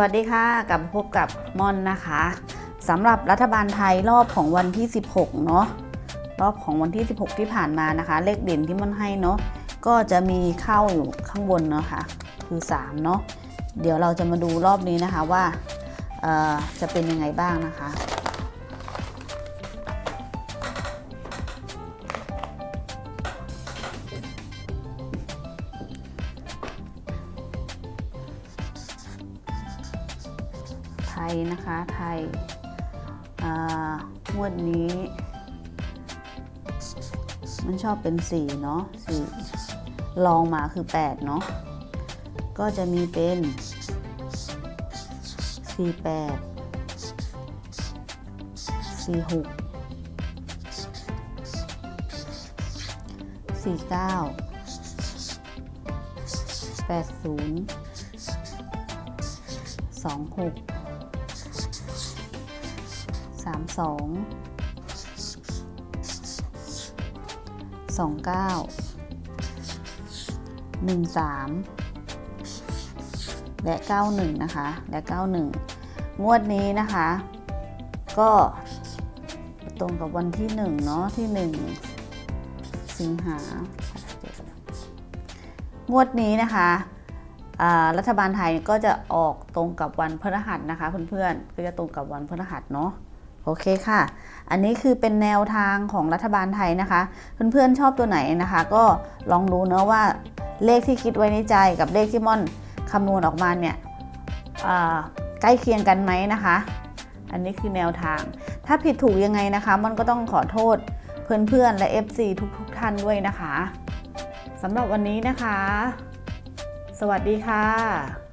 วัสดีค่ะกลับมาพบกับมอนนะคะสำหรับรัฐบาลไทยรอบของวันที่ 16เนาะรอบของวันที่ 16 ที่ผ่านมานะคะ เลขเด่นที่มันให้เนาะก็จะมีเข้าอยู่ข้างบนเนาะค่ะคือ3เนาะเดี๋ยวเราจะมาดูรอบนี้นะคะว่าจะเป็นยังไงบ้างนะคะ ยนะคะไทยงวดนี้ มันชอบเป็น4เนาะ4ลองมาคือ8เนาะก็จะมีเป็น 48 46 49 80 26 สามสองสองเก้าหนึ่งสามและเก้าหนึ่งนะคะ และเก้าหนึ่งงวดนี้นะคะ ก็ตรงกับวันที่หนึ่งเนาะที่หนึ่งสิงหางวดนี้นะคะ รัฐบาลไทยก็จะออกตรงกับวันพฤหัสนะคะเพื่อนๆ ก็จะตรงกับวันพฤหัสเนาะโอเคค่ะ อันนี้คือเป็นแนวทางของรัฐบาลไทยนะคะ เพื่อนๆชอบตัวไหนนะคะ ก็ลองดูเนาะว่าเลขที่คิดไว้ในใจกับเลขที่ม่อนคำนวณออกมาเนี่ยใกล้เคียงกันไหมนะคะ อันนี้คือแนวทาง ถ้าผิดถูกยังไงนะคะ ม่อนก็ต้องขอโทษเพื่อนๆและ FC ทุกๆท่านด้วยนะคะสำหรับวันนี้นะคะ สวัสดีค่ะ